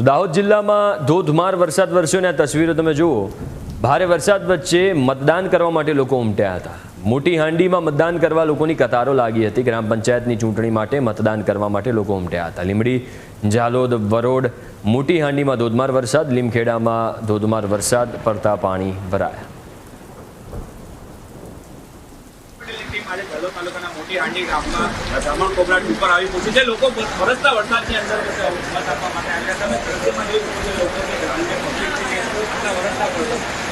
દાહોદ જિલ્લામાં ધોધમાર વરસાદ વરસ્યો આ તસવીરો તમે જુઓ. ભારે વરસાદ વચ્ચે મતદાન કરવા માટે લોકો ઉમટ્યા હતા. મોટી હાંડીમાં મતદાન કરવા લોકોની કતારો લાગી હતી. ગ્રામ પંચાયતની ચૂંટણી માટે મતદાન કરવા માટે લોકો ઉમટ્યા હતા. લીમડી ઝાલોદ, વરોડ મોટી હાંડીમાં ધોધમાર વરસાદ. લીમખેડામાં ધોધમાર વરસાદ. પડતા પાણી ભરાયા. આજે જલોદ તાલુકાના મોટી હાંડી ગામમાં બ્રાહ્મણ કોબરાટ ઉપર આવી પહોંચી છે. લોકો વરસતા વરસાદની અંદર મત આપવા માટે આવ્યા તમે જોઈ શકો છો લોકોની ગ્રામ્ય પબ્લિક છે કે આટલા વરસતા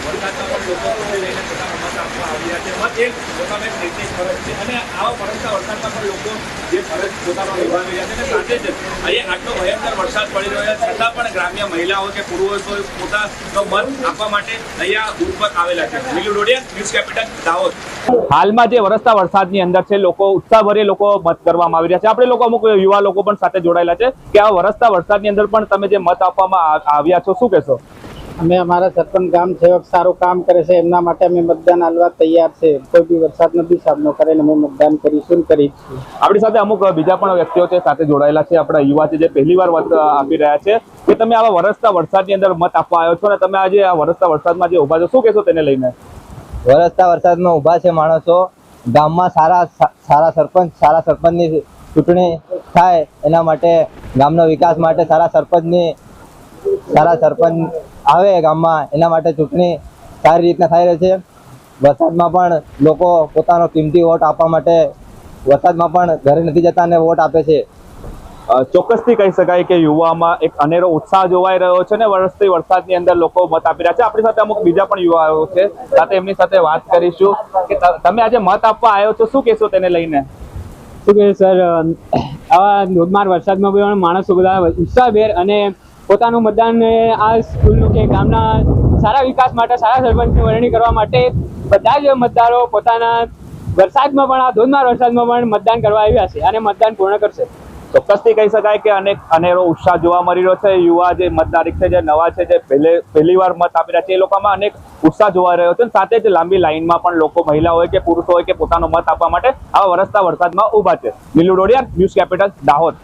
વરસાદમાં પણ લોકો લઈને પોતાના મત આપવા આવ્યા છે મત એક પોતાનો એક નૈતિક ફરજ છે અને આવા વરસતા વરસાદમાં પણ લોકો જે ફરજ પોતાનો નિભાવી રહ્યા છે સાથે જ અહીંયા આટલો ભયંકર વરસાદ પડી રહ્યો છે છતાં પણ ગ્રામ્ય મહિલાઓ કે પુરુષો પોતાનો મત આપવા માટે અહીંયા બૂથ આવેલા છે નીલુ ડોડિયા ન્યૂઝ કેપિટલ દાહોદ હાલમાં જે વરસતા વરસાદની અંદર છે, લોકો ઉત્સાહભરે લોકો મત કરવામાં આવી રહ્યા છે. આપણે લોકો અમુક યુવા લોકો પણ સાથે જોડાયેલા છે કે આ વરસતા વરસાદની અંદર પણ તમે જે મત આપવામાં આવ્યા છો, શું કહેશો? અમે અમારા સરપંચ ગામ સેવક સારું કામ કરે છે એમના માટે અમે મતદાન આલવા તૈયાર છે. કોઈ બી વરસાદનો બી સામનો કરે ને અમે મતદાન કરીશું ને કરીશું આપણી સાથે અમુક બીજા પણ વ્યક્તિઓ છે સાથે જોડાયેલા છે આપણા યુવા છે જે પહેલી વાર મત આપી રહ્યા છે. કે તમે આવા વરસતા વરસાદની અંદર મત આપવા આવ્યો છો અને તમે આજે આ વરસતા વરસાદમાં જે ઊભા છો શું કહેશો તેને લઈને? વરસતા વરસાદમાં ઊભા છે માણસો. ગામમાં સારા સારા સરપંચ સારા સરપંચની ચૂંટણી થાય એના માટે ગામનો વિકાસ માટે સારા સરપંચની સારા સરપંચ આવે ગામમાં એના માટે ચૂંટણી સારી રીતના થઈ રહી છે. વરસાદમાં પણ લોકો પોતાનો કિંમતી વોટ આપવા માટે વરસાદમાં પણ ઘરે નથી જતા અને વોટ આપે છે. ચોક્કસથી કહી શકાય કે યુવામાં એક અનેરો ઉત્સાહ જોવાઈ રહ્યો છે ને વરસથી વરસાદની અંદર લોકો મત આપી રહ્યા છે. આપણી સાથે અમુક બીજા પણ યુવાઓ છે. સાથે એમની સાથે વાત કરીશું કે ત- તમે આજે મત આપવા આવ્યો છો. શું કહેશો તેને લઈને? શું કહે સર? આવા ધોધમાર વરસાદમાં પણ માણસો બધા ઉત્સાહભેર અને પોતાનું મતદાન આ સ્કૂલનું કે ગામના સારા વિકાસ માટે, સારા સરપંચની વરણી કરવા માટે બધા જ મતદારો પોતાના વરસાદમાં પણ, આ ધોધમાર વરસાદમાં પણ મતદાન કરવા આવ્યા છે અને મતદાન પૂર્ણ કરશે. ચોક્કસથી કહી શકાય કે અનેક અનેરો ઉત્સાહ જોવા મળી રહ્યો છે. યુવા જે મતદારિક છે, જે નવા છે, જે પહેલે પહેલી વાર મત આપી રહ્યા છે, એ લોકોમાં અનેક ઉત્સાહ જોવા રહ્યો છે. સાથે જ લાંબી લાઇનમાં પણ લોકો મહિલા હોય કે પુરુષ હોય કે પોતાનો મત આપવા માટે આવા વરસતા વરસાદમાં ઊભા છે. Nilu Dodiya news capital, Dahod.